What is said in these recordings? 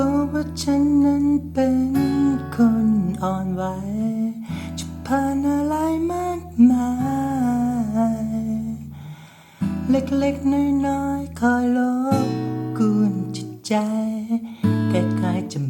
ราะว่าฉันนั้นเป็นคนอ่อนไหวจะผ่านอะไรมากมาย เล็กๆน้อยๆคอยลบกวนจิตใจใกล้ๆจะ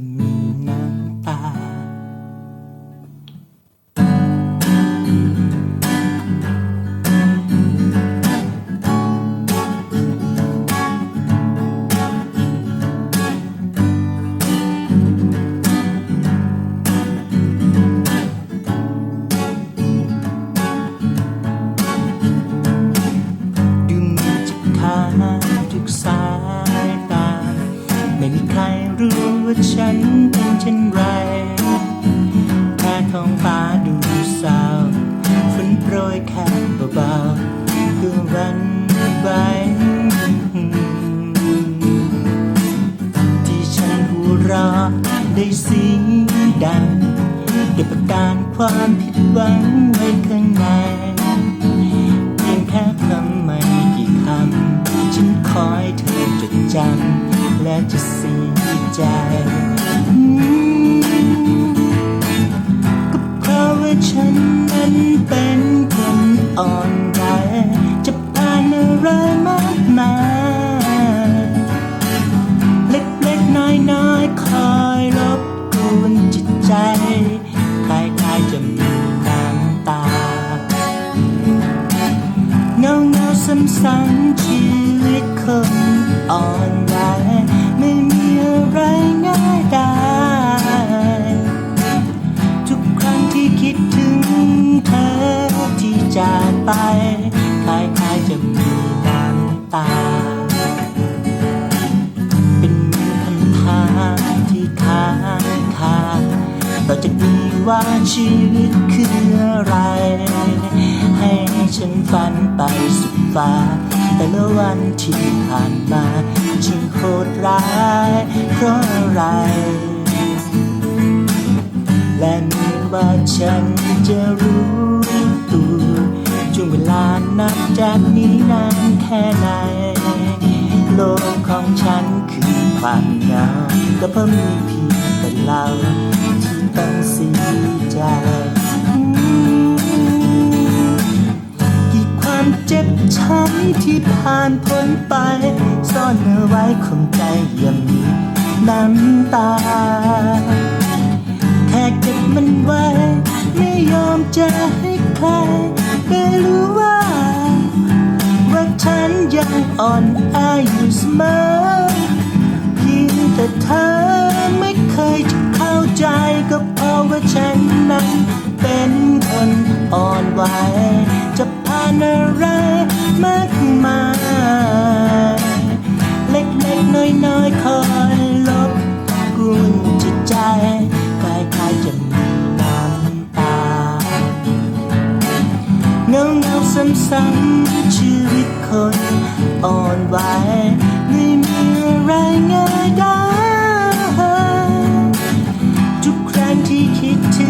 ว่าฉันเป็นเช่นไรแค่ท้องฟ้าดูเศร้าฝนโปรยแค่เบาๆคือวันไหวที่ฉันหัวเราะได้เสียดังเก็บอาการความผิดหวังไว้ข้างในเพียงแค่คำไม่กี่คำ ฉันคอยเธอจดจำและจะเสียใจ ซ้ำซ้ำชีวิตคนอ่อนไหวไม่มีอะไรง่ายได้ทุกครั้งที่คิดถึงเธอที่จากไปคล้ายๆจะมีน้ำตา เป็นเหมือนคำถามที่ค้างคาต่อจากนี้ว่าชีวิตคืออะไร ให้ฉันฝันไปสุด ฟ้า แต่ละวันที่ผ่านมาฉันโหดร้ายเพราะอะไร และนึกว่าฉันจะรู้ตัวช่วงเวลานับจากนี้นานแค่ไหน โลกของฉันคือความเหงาก็เพราะมีเพียงแต่เราที่ต้องเสียใจ เจ็บช้ำที่ผ่านพ้นไป ซ่อนเอาไว้คงใจยังมีน้ำตา แค่เก็บมันไว้ ไม่ยอมจะให้ใครได้รู้ว่า ว่าฉันยังอ่อนแออยู่เสมอเพียงแต่เธอไม่เคยจะเข้าใจก็เพราะว่าฉันนั้นเป็นคนอ่อนไหวจะผ่านอ ซ้ำชีวิตคนอ่อนไหวไม่มีอะไรง่ายได้ทุกครั้งที่คิดถึง